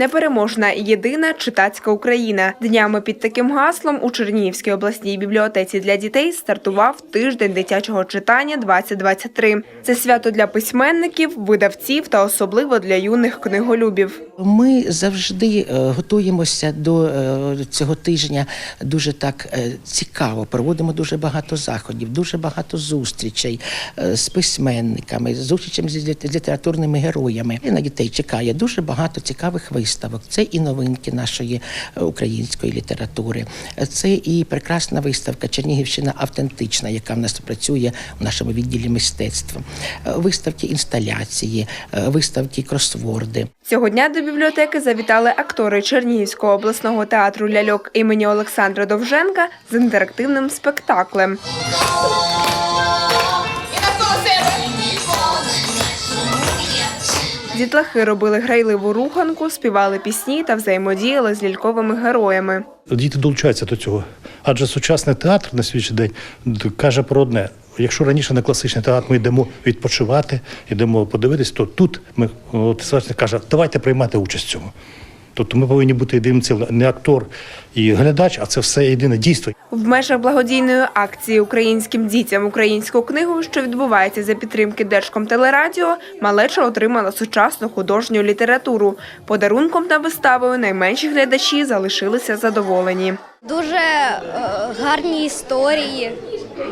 Непереможна єдина читацька Україна. Днями під таким гаслом у Чернігівській обласній бібліотеці для дітей стартував тиждень дитячого читання 2023. Це свято для письменників, видавців та особливо для юних книголюбів. Ми завжди е, готуємося до е, цього тижня дуже так е, цікаво. Проводимо дуже багато заходів, дуже багато зустрічей з письменниками, зустрічами з літературними героями. І на дітей чекає дуже багато цікавих виставок. Це і новинки нашої е, української літератури, це і прекрасна виставка Чернігівщина автентична, яка в нас працює в нашому відділі мистецтва. Е, Виставки інсталяції, е, виставки кросворди. Цього дня до бібліотеки завітали актори Чернігівського обласного театру ляльок імені Олександра Довженка з інтерактивним спектаклем. Дітлахи робили грайливу руханку, співали пісні та взаємодіяли з ляльковими героями. Діти долучаються до цього. Адже сучасний театр на свій день каже про одне: якщо раніше на класичний театр ми йдемо відпочивати, йдемо подивитись, то тут ми от, каже, давайте приймати участь в цьому. Тобто ми повинні бути єдиним цілим, не актор і глядач, а це все єдине дійство. В межах благодійної акції українським дітям українську книгу, що відбувається за підтримки Держкомтелерадіо, малеча отримала сучасну художню літературу. Подарунком та виставою найменші глядачі залишилися задоволені. Дуже е, гарні історії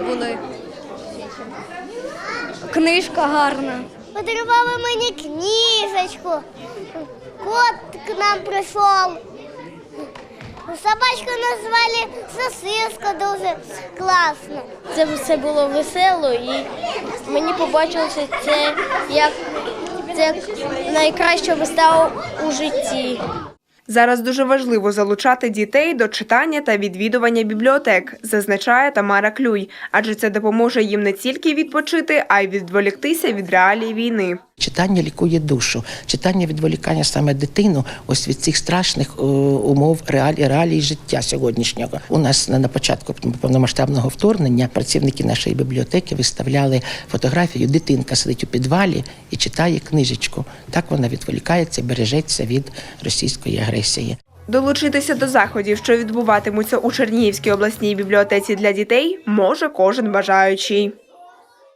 були. Книжка гарна. Подарували мені книжечку. Кот к нам прийшов. Собачку назвали сосиска дуже класно. Це все було весело і мені побачилося це як це як найкраща вистава у житті. Зараз дуже важливо залучати дітей до читання та відвідування бібліотек, зазначає Тамара Клюй, адже це допоможе їм не тільки відпочити, а й відволіктися від реалій війни. Читання лікує душу, читання відволікання саме дитину ось від цих страшних е, умов реалій, реалій життя сьогоднішнього. У нас на, на початку повномасштабного вторгнення працівники нашої бібліотеки виставляли фотографію. Дитинка сидить у підвалі і читає книжечку. Так вона відволікається, бережеться від російської агресії. Долучитися до заходів, що відбуватимуться у Чернігівській обласній бібліотеці для дітей, може кожен бажаючий.